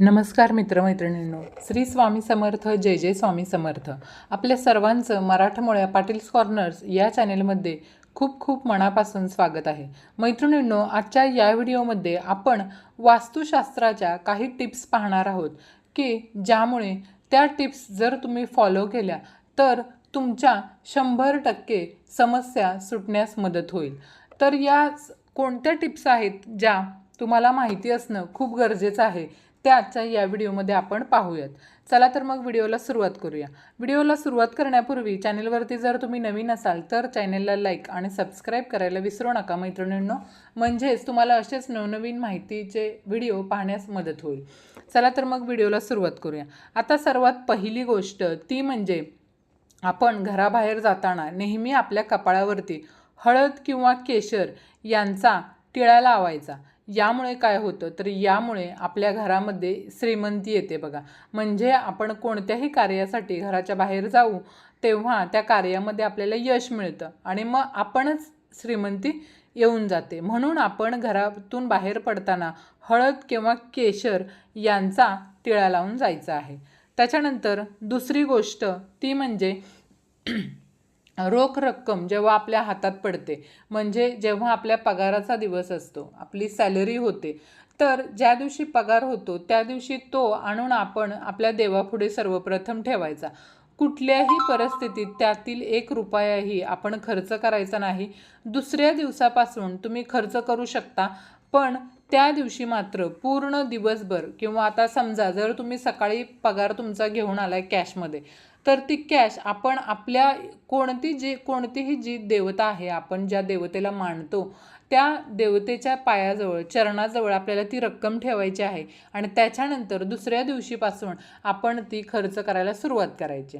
नमस्कार मित्रमैत्रिणींनो श्री स्वामी समर्थ जय जय स्वामी समर्थ. आपल्या सर्वांचं मराठमोळ्या पाटील्स कॉर्नर्स या चॅनेलमध्ये खूप खूप मनापासून स्वागत आहे. मैत्रिणींनो आजच्या या व्हिडिओमध्ये आपण वास्तुशास्त्राच्या काही टिप्स पाहणार आहोत की ज्यामुळे त्या टिप्स जर तुम्ही फॉलो केल्या तर तुमच्या शंभर टक्के समस्या सुटण्यास मदत होईल. तर या कोणत्या टिप्स आहेत ज्या तुम्हाला माहिती असणं खूप गरजेचं आहे त्याच्या या व्हिडिओमध्ये आपण पाहूयात. चला तर मग व्हिडिओला सुरुवात करूया. व्हिडिओला सुरुवात करण्यापूर्वी चॅनेलवरती जर तुम्ही नवीन असाल तर चॅनेलला लाईक आणि सबस्क्राईब करायला विसरू नका मैत्रिणींनो. म्हणजेच तुम्हाला असेच नवनवीन माहितीचे व्हिडिओ पाहण्यास मदत होईल. चला तर मग व्हिडिओला सुरुवात करूया. आता सर्वात पहिली गोष्ट ती म्हणजे आपण घराबाहेर जाताना नेहमी आपल्या कपाळावरती हळद किंवा केशर यांचा टिळा लावायचा. यामुळे काय होतं? तर यामुळे आपल्या घरामध्ये श्रीमंती येते बघा. म्हणजे आपण कोणत्याही कार्यासाठी घराच्या बाहेर जाऊ तेव्हा त्या कार्यामध्ये आपल्याला यश मिळतं. आणि मग आपणच श्रीमंती येऊन जाते. म्हणून आपण घरातून बाहेर पडताना हळद किंवा केशर यांचा टिळा लावून जायचं आहे. त्याच्यानंतर दुसरी गोष्ट ती म्हणजे रोख रक्कम जेव्हा आपल्या हातात पडते म्हणजे जेव्हा आपल्या पगाराचा दिवस असतो आपली सॅलरी होते तर ज्या दिवशी पगार होतो त्या दिवशी तो आणून आपण आपल्या देवापुढे सर्वप्रथम ठेवायचा. कुठल्याही परिस्थितीत त्यातील एक रुपयाही आपण खर्च करायचा नाही. दुसऱ्या दिवसापासून तुम्ही खर्च करू शकता पण त्या दिवशी मात्र पूर्ण दिवसभर किंवा आता समजा जर तुम्ही सकाळी पगार तुमचा घेऊन आलाय कॅशमध्ये तर ती कॅश आपण आपल्या कोणती जी कोणतीही जी देवता आहे आपण ज्या देवतेला मानतो त्या देवतेच्या पायाजवळ चरणाजवळ आपल्याला ती रक्कम ठेवायची आहे आणि त्याच्यानंतर दुसऱ्या दिवशीपासून आपण ती खर्च करायला सुरुवात करायची.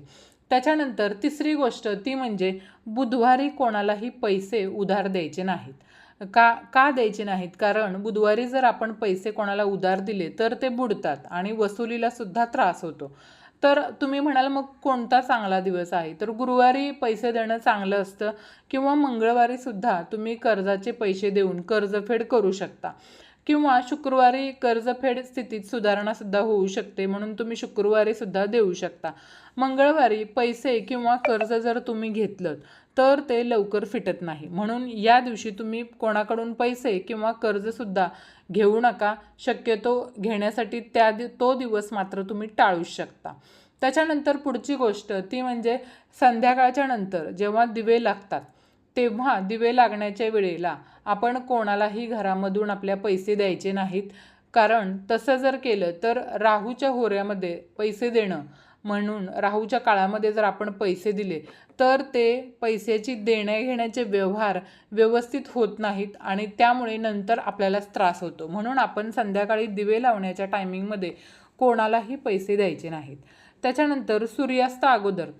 त्याच्यानंतर तिसरी गोष्ट ती म्हणजे बुधवारी कोणालाही पैसे उधार द्यायचे नाहीत. का का द्यायचे नाहीत? कारण बुधवारी जर आपण पैसे कोणाला उधार दिले तर ते बुडतात आणि वसुलीला सुद्धा त्रास होतो. तर तुम्ही म्हणाल मग कोणता चांगला दिवस आहे? तर गुरुवारी पैसे देणं चांगलं असतं किंवा मंगळवारी सुद्धा तुम्ही कर्जाचे पैसे देऊन कर्जफेड करू शकता. किंवा शुक्रवारी कर्जफेड स्थितीत सुधारणासुद्धा होऊ शकते म्हणून तुम्ही शुक्रवारी सुद्धा देऊ शकता. मंगळवारी पैसे किंवा कर्ज जर तुम्ही घेतलं तर ते लवकर फिटत नाही. म्हणून या दिवशी तुम्ही कोणाकडून पैसे किंवा कर्जसुद्धा घेऊ नका शक्यतो घेण्यासाठी त्या दि तो दिवस मात्र तुम्ही टाळूच शकता. त्याच्यानंतर पुढची गोष्ट ती म्हणजे संध्याकाळच्या नंतर जेव्हा दिवे लागतात तेव्हा दिवे लागण्याच्या वेळेला आपण कोणालाही घरामधून आपल्या पैसे द्यायचे नाहीत. कारण तसं जर केलं तर राहूच्या होऱ्यामध्ये पैसे देणं म्हणून राहूच्या काळामध्ये जर आपण पैसे दिले तर ते पैशाची देण्या घेण्याचे व्यवहार व्यवस्थित होत नाहीत आणि त्यामुळे नंतर आपल्यालाच त्रास होतो. म्हणून आपण संध्याकाळी दिवे लावण्याच्या टायमिंगमध्ये कोणालाही पैसे द्यायचे नाहीत. त्याच्यानंतर सूर्यास्त अगोदर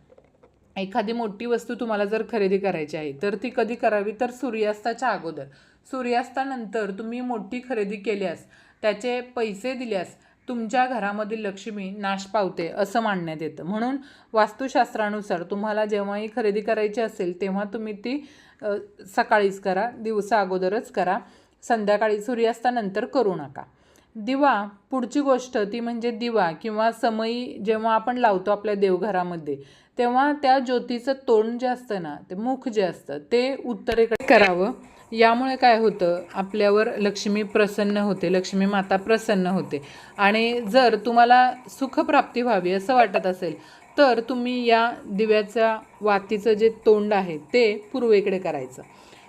एखादी मोठी वस्तू तुम्हाला जर खरेदी करायची आहे तर ती कधी करावी? तर सूर्यास्ताच्या अगोदर. सूर्यास्तानंतर तुम्ही मोठी खरेदी केल्यास त्याचे पैसे दिल्यास तुमच्या घरामधील लक्ष्मी नाश पावते असं मानण्यात येतं. म्हणून वास्तुशास्त्रानुसार तुम्हाला जेव्हाही खरेदी करायची असेल तेव्हा तुम्ही ती सकाळीच करा दिवसा अगोदरच करा. संध्याकाळी सूर्यास्तानंतर करू नका. दिवा पुढची गोष्ट ती म्हणजे दिवा किंवा समई जेव्हा आपण लावतो आपल्या देवघरामध्ये तेव्हा त्या ज्योतीचं तोंड जे असतं ना ते मुख जे असतं ते उत्तरेकडे करावं. यामुळे काय होतं आपल्यावर लक्ष्मी प्रसन्न होते लक्ष्मी माता प्रसन्न होते. आणि जर तुम्हाला सुखप्राप्ती व्हावी असं वाटत असेल तर तुम्ही या दिव्याच्या वातीचं जे तोंड आहे ते पूर्वेकडे करायचं.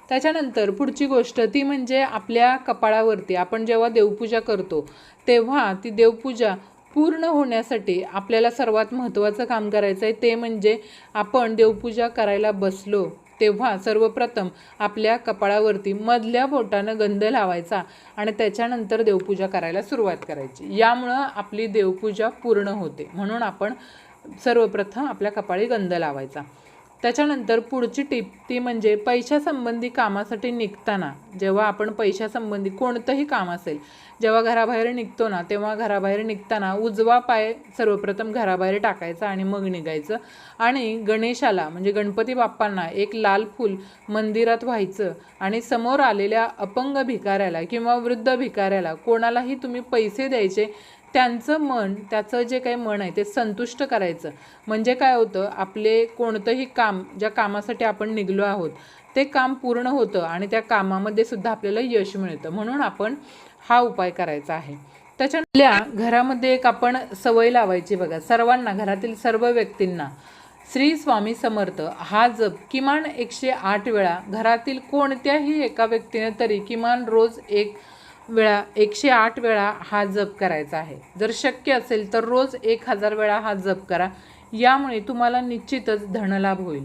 त्याच्यानंतर पुढची गोष्ट ती म्हणजे आपल्या कपाळावरती. आपण जेव्हा देवपूजा करतो तेव्हा ती देवपूजा पूर्ण होण्यासाठी आपल्याला सर्वात महत्त्वाचं काम करायचं आहे ते म्हणजे आपण देवपूजा करायला बसलो तेव्हा सर्वप्रथम आपल्या कपाळावरती मधल्या बोटानं गंध लावायचा आणि त्याच्यानंतर देवपूजा करायला सुरुवात करायची. यामुळं आपली देवपूजा पूर्ण होते. म्हणून आपण सर्वप्रथम आपल्या कपाळी गंध लावायचा. त्याच्यानंतर पुढची टीप ती म्हणजे पैशासंबंधी कामासाठी निघताना जेव्हा आपण पैशासंबंधी कोणतंही काम असेल जेव्हा घराबाहेर निघतो ना तेव्हा घराबाहेर निघताना उजवा पाय सर्वप्रथम घराबाहेर टाकायचा आणि मग निघायचं. आणि गणेशाला म्हणजे गणपती बाप्पांना एक लाल फूल मंदिरात व्हायचं आणि समोर आलेल्या अपंग भिकाऱ्याला किंवा वृद्ध भिकाऱ्याला कोणालाही तुम्ही पैसे द्यायचे त्यांचं मन त्याचं जे काही मन आहे ते संतुष्ट करायचं. म्हणजे काय होतं आपले कोणतंही काम ज्या कामासाठी आपण निघलो आहोत ते काम पूर्ण होतं आणि त्या कामामध्ये सुद्धा आपल्याला यश मिळतं. म्हणून आपण हा उपाय करायचा आहे. त्याच्या घरामध्ये एक आपण सवय लावायची बघा. सर्वांना घरातील सर्व व्यक्तींना श्री स्वामी समर्थ हा जप किमान एकशे आठ वेळा घरातील कोणत्याही एका व्यक्तीने तरी किमान रोज एक वेळा एकशे आठ वेळा हा जप करायचा आहे. जर शक्य असेल तर रोज एक हजार वेळा हा जप करा. यामुळे तुम्हाला निश्चितच धनलाभ होईल.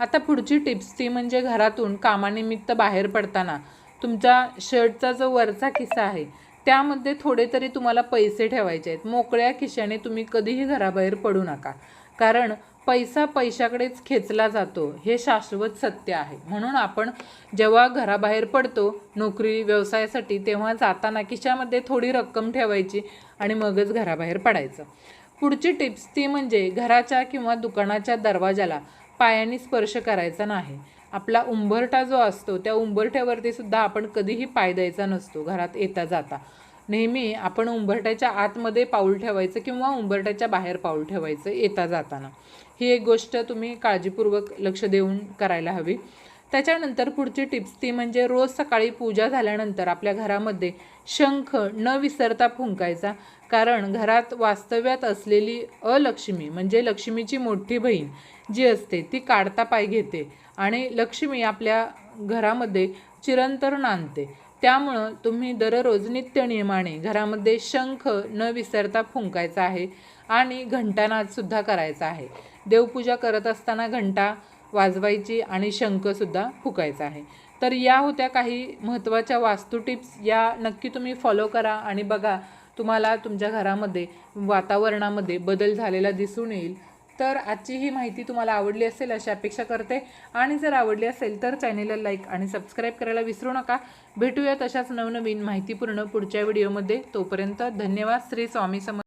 आता पुढची टिप्स ती म्हणजे घरातून कामानिमित्त बाहेर पडताना. तुमच्या शर्टचा जो वरचा खिस्सा आहे त्यामध्ये थोडे तरी तुम्हाला पैसे ठेवायचे आहेत. मोकळ्या खिशाने तुम्ही कधीही घराबाहेर पडू नका. कारण पैसा पैशाकडेच खेचला जातो. हे शाश्वत सत्य आहे. म्हणून आपण जेव्हा घराबाहेर पडतो नोकरी व्यवसायासाठी तेव्हा जाताना खिशामध्ये थोडी रक्कम ठेवायची आणि मगच घराबाहेर पडायचं. पुढची टिप्स ती म्हणजे घराच्या किंवा दुकानाच्या दरवाजाला पायाने स्पर्श करायचा नाही. आपला उंबरठा जो असतो त्या उंबरठ्यावरती सुद्धा आपण कधीही पाय द्यायचा नसतो घरात येता जाता. नेहमी आपण उंबरठ्याच्या आतमध्ये पाऊल ठेवायचं किंवा उंबरठ्याच्या बाहेर पाऊल ठेवायचं येता जाताना. ही एक गोष्ट तुम्ही काळजीपूर्वक लक्ष देऊन करायला हवी. त्याच्यानंतर पुढची टिप्स ती म्हणजे रोज सकाळी पूजा झाल्यानंतर आपल्या घरामध्ये शंख न विसरता फुंकायचा. कारण घरात वास्तव्यात असलेली अलक्ष्मी म्हणजे लक्ष्मीची मोठी बहीण जी असते ती काढता पाय घेते आणि लक्ष्मी आपल्या घरामध्ये चिरंतर नांदते त्यामुळं तुम्ही दररोज नित्यनियमाने घरामध्ये शंख न विसरता फुंकायचा आहे आणि घंटानादसुद्धा करायचा आहे. देवपूजा करत असताना घंटा वाजवायची आणि शंखसुद्धा फुकायचा आहे. तर या होत्या काही महत्त्वाच्या वास्तू टिप्स. या नक्की तुम्ही फॉलो करा आणि बघा तुम्हाला तुमच्या घरामध्ये वातावरणामध्ये बदल झालेला दिसून येईल. तर आजची ही माहिती तुम्हाला आवडली असेल अशी अपेक्षा करते. आणि जर आवडली असेल तर चॅनेलला लाईक आणि सबस्क्राईब करायला विसरू नका. भेटूया तशाच नवनवीन माहितीपूर्ण पुढच्या व्हिडिओमध्ये. तोपर्यंत धन्यवाद. श्री स्वामी सम